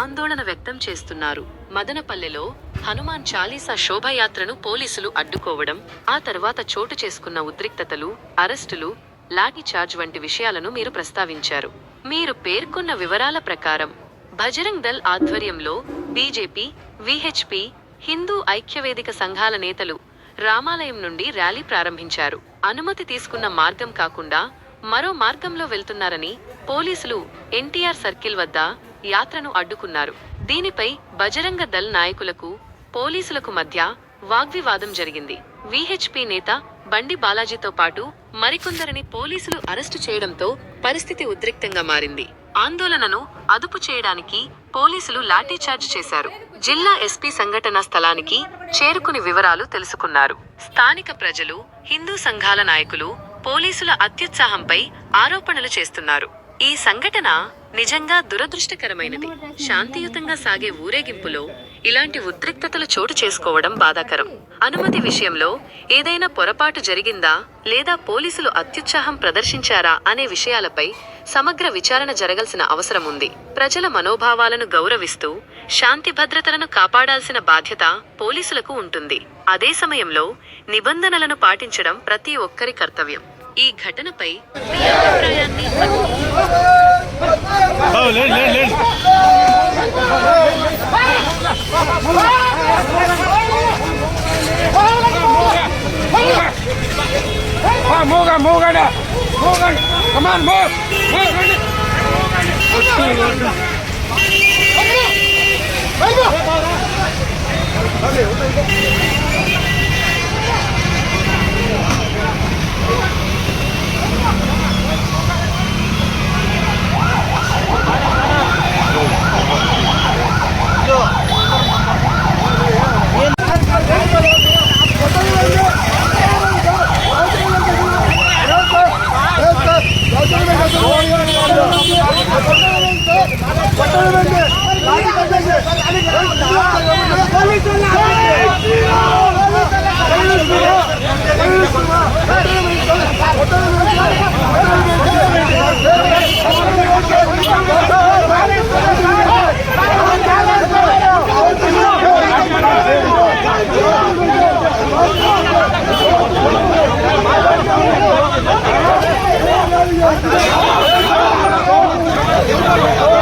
ఆందోళన వ్యక్తం చేస్తున్నారు. మదనపల్లెలో హనుమాన్ చాలీసా శోభయాత్రను పోలీసులు అడ్డుకోవడం ఆ తర్వాత చోటు చేసుకున్న ఉద్రిక్తతలు అరెస్టులు లాఠీచార్జ్ వంటి విషయాలను మీరు ప్రస్తావించారు. మీరు పేర్కొన్న వివరాల ప్రకారం భజరంగ్ దళ్ ఆధ్వర్యంలో బీజేపీ విహెచ్పి హిందూ ఐక్యవేదిక సంఘాల నేతలు రామాలయం నుండి ర్యాలీ ప్రారంభించారు. అనుమతి తీసుకున్న మార్గం కాకుండా మరో మార్గంలో వెళ్తున్నారని పోలీసులు ఎన్టీఆర్ సర్కిల్ వద్ద యాత్రను అడ్డుకున్నారు. దీనిపై బజరంగ దళ్ నాయకులకు పోలీసులకు మధ్య వాగ్వివాదం జరిగింది. విహెచ్పి నేత బండి బాలాజీతో పాటు మరికొందరిని పోలీసులు అరెస్టు చేయడంతో పరిస్థితి ఉద్రిక్తంగా మారింది. ఆందోళనను అదుపు చేయడానికి పోలీసులు లాఠీచార్జ్ చేశారు. జిల్లా ఎస్పీ సంఘటనా స్థలానికి చేరుకుని వివరాలు తెలుసుకున్నారు. స్థానిక ప్రజలు హిందూ సంఘాల నాయకులు పోలీసుల అత్యుత్సాహంపై ఆరోపణలు చేస్తున్నారు. ఈ సంఘటన నిజంగా దురదృష్టకరమైనది. శాంతియుతంగా సాగే ఊరేగింపులో ఇలాంటి ఉద్రిక్తతలు చోటు చేసుకోవడం బాధాకరం. అనుమతి విషయంలో ఏదైనా పొరపాటు జరిగిందా లేదా పోలీసులు అత్యుత్సాహం ప్రదర్శించారా అనే విషయాలపై సమగ్ర విచారణ జరగాల్సిన అవసరం ఉంది. ప్రజల మనోభావాలను గౌరవిస్తూ శాంతి భద్రతలను కాపాడాల్సిన బాధ్యత పోలీసులకు ఉంటుంది. అదే సమయంలో నిబంధనలను పాటించడం ప్రతి ఒక్కరి కర్తవ్యం. ఈ ఘటనపై మీ అభిప్రాయాన్ని మూగా మూగండి మూగండి కమాన్ మూవ్ మూగండి అదే Oh,